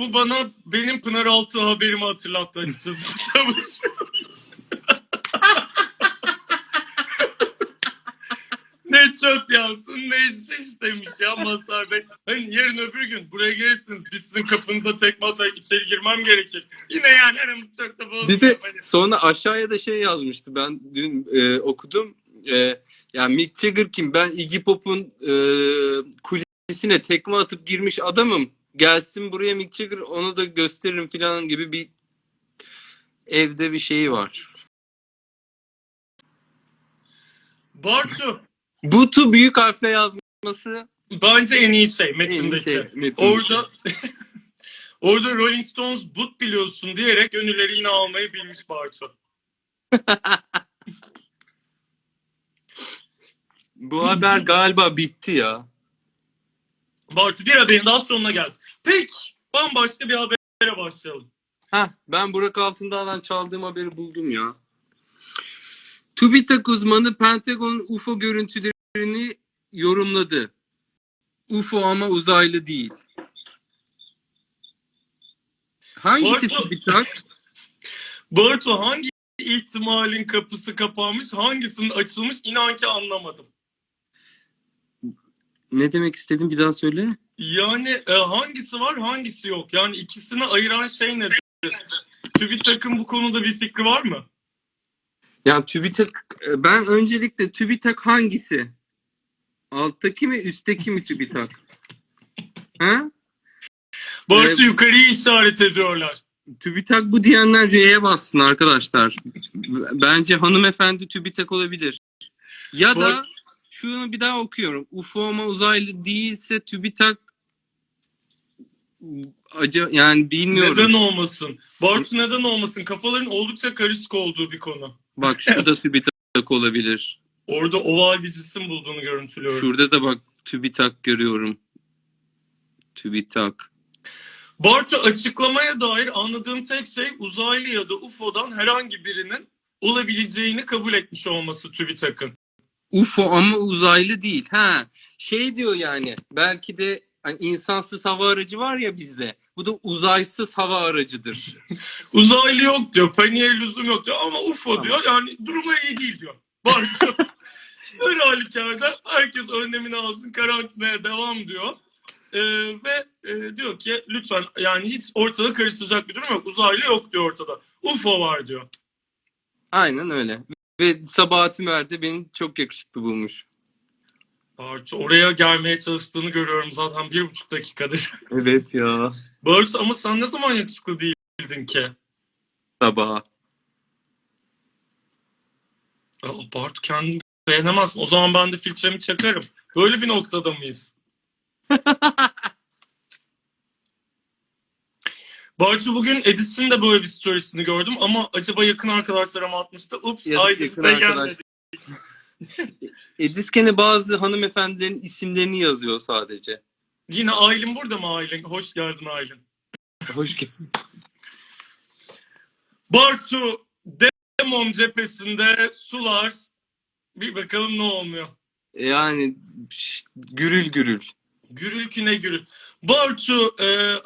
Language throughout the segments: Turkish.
bu bana benim Pınaraltı haberimi hatırlattı açıkçası. ne çöp yansın ne şiş demiş ya Mazhar Bey. Hani yarın öbür gün buraya gelirsiniz biz sizin kapınıza tekme atar içeri girmem gerekir. Yine yani aramız çok da bozmuyor. Bir de Hani sonra aşağıya da şey yazmıştı. Ben dün e, okudum. E, yani Mick Jagger kim? Ben Iggy Pop'un e, kulisine tekme atıp girmiş adamım. Gelsin buraya Mick Jagger onu da gösteririm falan gibi bir evde bir şeyi var. Bartu Butu büyük harfle yazması bence en iyi şey en iyi metindeki. şey. Metin. Orada orada Rolling Stones but biliyorsun diyerek gönülleri yine almayı bilmiş Bartu. Bu haber galiba bitti ya. Bartu bir haberin daha sonuna geldik. Peki bambaşka bir habere başlayalım. Heh, ben Burak Altındağ'dan çaldığım haberi buldum ya. TÜBİTAK uzmanı Pentagon'un UFO görüntülerini yorumladı. UFO ama uzaylı değil. Hangisi Bartu- TÜBİTAK? Bartu hangi ihtimalin kapısı kapanmış hangisinin açılmış inan ki anlamadım. Ne demek istedim bir daha söyle. Yani e, hangisi var hangisi yok? Yani ikisini ayıran şey nedir? TÜBİTAK'ın bu konuda bir fikri var mı? Ya TÜBİTAK ben öncelikle TÜBİTAK hangisi? Alttaki mi üstteki mi TÜBİTAK? Ha? Bartu Evet. yukarıyı işaret ediyorlar. TÜBİTAK bu diyenler C'ye bassın arkadaşlar. Bence hanımefendi TÜBİTAK olabilir. Ya da şunu bir daha okuyorum. UFO ama uzaylı değilse TÜBİTAK acı yani bilmiyorum. Neden olmasın? Bartu neden olmasın? Kafaların oldukça karışık olduğu bir konu. Bak şurada TÜBİTAK olabilir. Orada oval bir cisim bulduğunu görüntülüyorum. Şurada da bak TÜBİTAK görüyorum. TÜBİTAK. Bartu açıklamaya dair anladığım tek şey uzaylı ya da UFO'dan herhangi birinin olabileceğini kabul etmiş olması TÜBİTAK'ın. UFO ama uzaylı değil. Ha, şey diyor yani. Belki de hani insansız hava aracı var ya bizde. Bu da uzaysız hava aracıdır. Uzaylı yok diyor, paniğe lüzum yok diyor ama UFO Tamam. diyor yani durumları iyi değil diyor. Bartu her halükarda herkes önlemini alsın karantinaya devam diyor. Ee, ve e, diyor ki lütfen yani hiç ortada karıştıracak bir durum yok. Uzaylı yok diyor ortada. UFO var diyor. Aynen öyle. Ve Sabahat Ümer de beni çok yakışıklı bulmuş. Bartu oraya gelmeye çalıştığını görüyorum zaten bir buçuk dakikadır. Evet ya. Bartu ama sen ne zaman yakışıklı değildin ki? Sabah. Ya, Bartu kendini beğenemezsin. O zaman ben de filtremi çakarım. Böyle bir noktada mıyız? Bartu bugün Edis'in de böyle bir storiesini gördüm ama acaba yakın arkadaşlara mı atmıştı? Ups, haydi yakın arkadaş. gelmedi. Edisken'e bazı hanımefendilerin isimlerini yazıyor sadece. Yine Aylin burada mı Aylin? Hoş geldin Aylin. Hoş geldin. Bartu Demon cephesinde sular. Bir bakalım ne olmuyor. Yani şş, gürül gürül. Gürül ki ne gürül. Bartu e,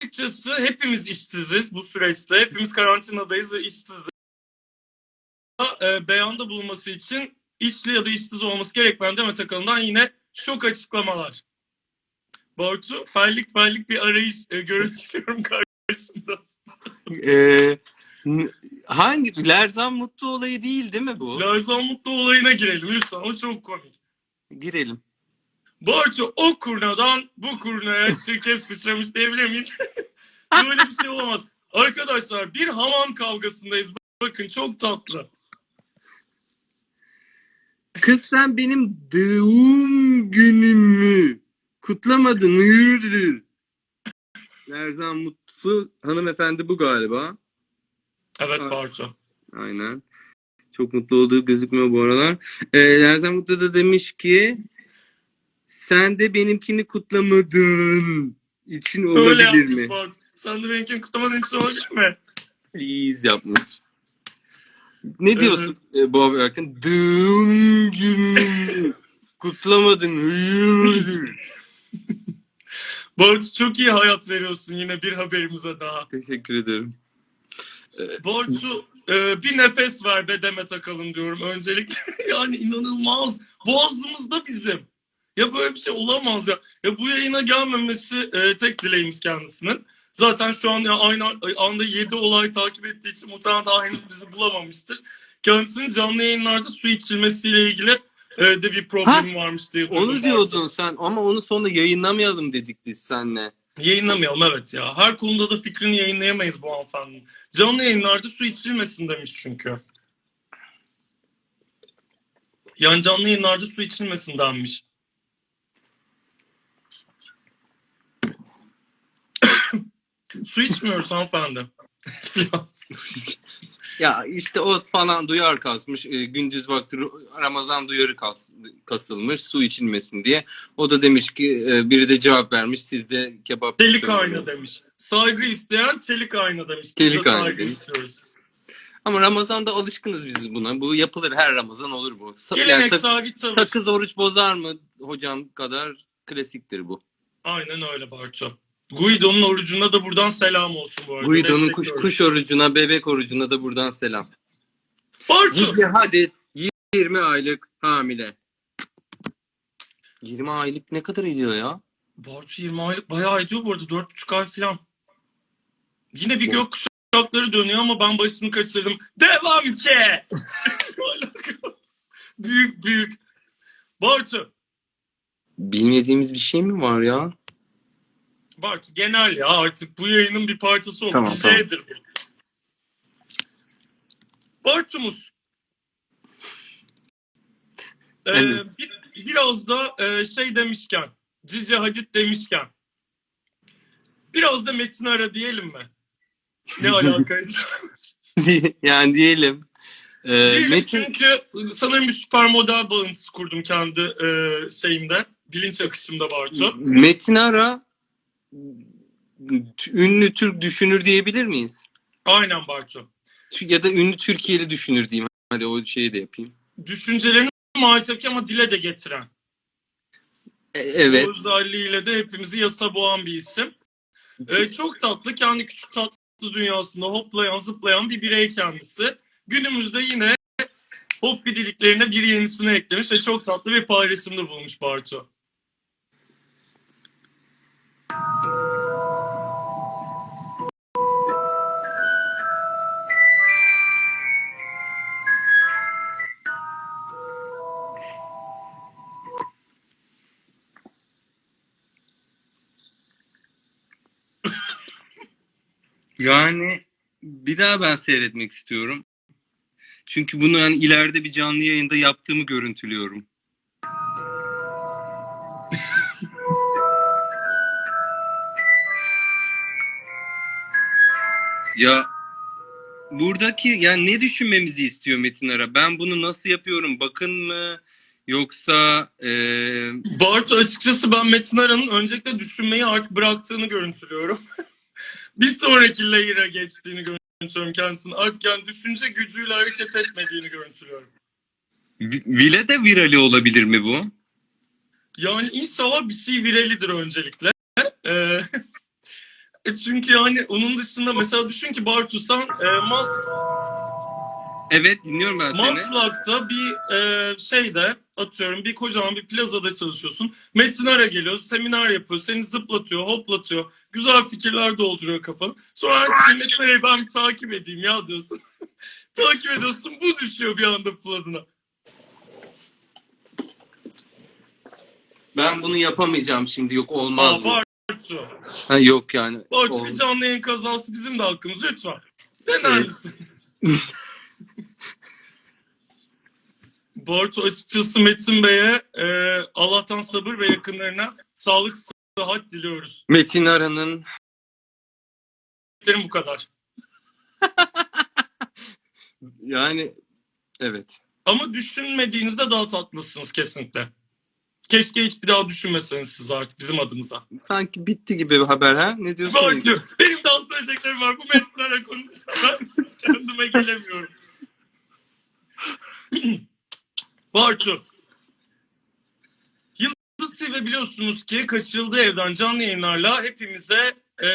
açıkçası hepimiz işsiziz bu süreçte. Hepimiz karantinadayız ve işsiziz. E, beyanda bulunması için işli ya da işsiz olması gerekmeyen Demet Akalın'dan yine şok açıklamalar. Bartu fellik fellik bir arayış e, görüntülüyorum karşımda. Ee, hangi Lerzan Mutlu olayı değil değil mi bu? Larzan Mutlu olayına girelim lütfen o çok komik. Girelim. Bartu o kurnadan bu kurnaya çirkef sıçramış diyebilir miyiz? Böyle bir şey olamaz. Arkadaşlar bir hamam kavgasındayız. Bakın çok tatlı. Kız sen benim doğum günümü kutlamadın. Hayırdır? Lerzan Mutlu hanımefendi bu galiba. Evet. Bartu. Aynen. Çok mutlu olduğu gözükmüyor bu aralar. Ee, Lerzan Mutlu da demiş ki sen de benimkini kutlamadın için Öyle olabilir yapmış mi? Bartu. Sen de benimkini kutlamadığın için olabilir mi? Please yapmış. Ne diyorsun e, bu haber hakkında? Doğum günü kutlamadın. Hayırdır? Bartu çok iyi hayat veriyorsun yine bir haberimize daha. Teşekkür ederim. Bartu e, bir nefes ver be deme takalım diyorum öncelikle. yani inanılmaz. Boğazımızda bizim. Ya böyle bir şey olamaz ya. Ya bu yayına gelmemesi e, tek dileğimiz kendisinin. Zaten şu an ya aynı anda 7 olay takip ettiği için muhtemelen daha henüz bizi bulamamıştır. Kendisinin canlı yayınlarda su içilmesiyle ilgili e, de bir problem varmış diye duydum. Onu diyordun sen ama onu sonra yayınlamayalım dedik biz seninle. Yayınlamayalım evet ya. Her konuda da fikrini yayınlayamayız bu hanımefendinin. Canlı yayınlarda su içilmesin demiş çünkü. Yani canlı yayınlarda su içilmesin denmiş. Su içmiyoruz hanımefendi. Ya işte o falan duyar kasmış. e, gündüz vakti Ramazan duyarı kas, kasılmış su içilmesin diye. O da demiş ki e, biri de cevap vermiş. Siz de kebap çelik ayna demiş. Saygı isteyen çelik ayna demiş. Biz Çelik de ayna demiş. istiyoruz. Ama Ramazan'da alışkınız biz buna. Bu yapılır her Ramazan olur bu. Sa- yani sak- tavır. sakız oruç bozar mı hocam kadar klasiktir bu. Aynen öyle Bartu. Guido'nun orucuna da buradan selam olsun bu arada. Guido'nun kuş, kuş orucuna, bebek orucuna da buradan selam. Bartu! Gigi Hadid 20 aylık hamile. 20 aylık ne kadar ediyor ya? Bartu 20 aylık bayağı ediyor bu arada. 4,5 ay falan. Yine bir O- gökkuşakları dönüyor ama ben başını kaçırdım. Devam ki! büyük büyük. Bartu. Bilmediğimiz bir şey mi var ya? Bartu genel ya artık bu yayının bir parçası olmuş. Tamam, bir tamam. şeydir bu. Bartumuz. Ee, Evet. bir, biraz da e, şey demişken, Cici Hadid demişken, biraz da Metin Ara diyelim mi? Ne alakaysa. yani diyelim. Ee, Diyelim Metin çünkü sanırım bir süper model bağıntısı kurdum kendi e, şeyimde. Bilinç akışımda Bartu. Metin Ara ünlü Türk düşünür diyebilir miyiz? Aynen Bartu. Ya da ünlü Türkiye'li düşünür diyeyim. Hadi o şeyi de yapayım. Düşüncelerini maalesef ki ama dile de getiren. E- evet. O özelliğiyle de hepimizi yasa boğan bir isim. Ee, çok tatlı, kendi küçük tatlı dünyasında hoplayan, zıplayan bir birey kendisi. Günümüzde yine hop diliklerine bir yenisini eklemiş ve çok tatlı bir paylaşımda bulmuş Bartu. Yani bir daha ben seyretmek istiyorum. Çünkü bunu yani ileride bir canlı yayında yaptığımı görüntülüyorum. ya buradaki yani ne düşünmemizi istiyor Metin Ara? Ben bunu nasıl yapıyorum? Bakın mı? Yoksa eee Bartu açıkçası ben Metin Aran'ın öncelikle düşünmeyi artık bıraktığını görüntülüyorum. bir sonraki layer'a geçtiğini görüntülüyorum kendisinin. Artık yani düşünce gücüyle hareket etmediğini görüntülüyorum. Vi- Vile de virali olabilir mi bu? Yani inşallah bir şey viralidir öncelikle. Ee, e çünkü yani onun dışında mesela düşün ki Bartu sen e, Mas Evet dinliyorum ben seni. Maslak'ta bir e, şeyde atıyorum bir kocaman bir plazada çalışıyorsun. Metin Ara geliyor, seminer yapıyor, seni zıplatıyor, hoplatıyor. Güzel fikirler dolduruyor kafanı. Sonra sen Metin Ara'yı ben takip edeyim ya diyorsun. takip ediyorsun bu düşüyor bir anda flood'ına. Ben bunu yapamayacağım şimdi yok olmaz Aa. Bartu. Ha, yok yani. Bartu bir canlı yayın kazası bizim de hakkımız lütfen. Dener Evet. misin? Bartu açıkçası Metin Bey'e e, Allah'tan sabır ve yakınlarına sağlık sıhhat diliyoruz. Metin Aran'ın bu kadar. yani evet. Ama düşünmediğinizde daha tatlısınız kesinlikle. Keşke hiç bir daha düşünmeseniz siz artık bizim adımıza. Sanki bitti gibi bir haber ha? Ne diyorsun? Bartu benim daha söyleyeceklerim var. Bu Metin Ara konusunda ben kendime gelemiyorum. Bartu. Ve biliyorsunuz ki kaçırıldığı evden canlı yayınlarla hepimize e,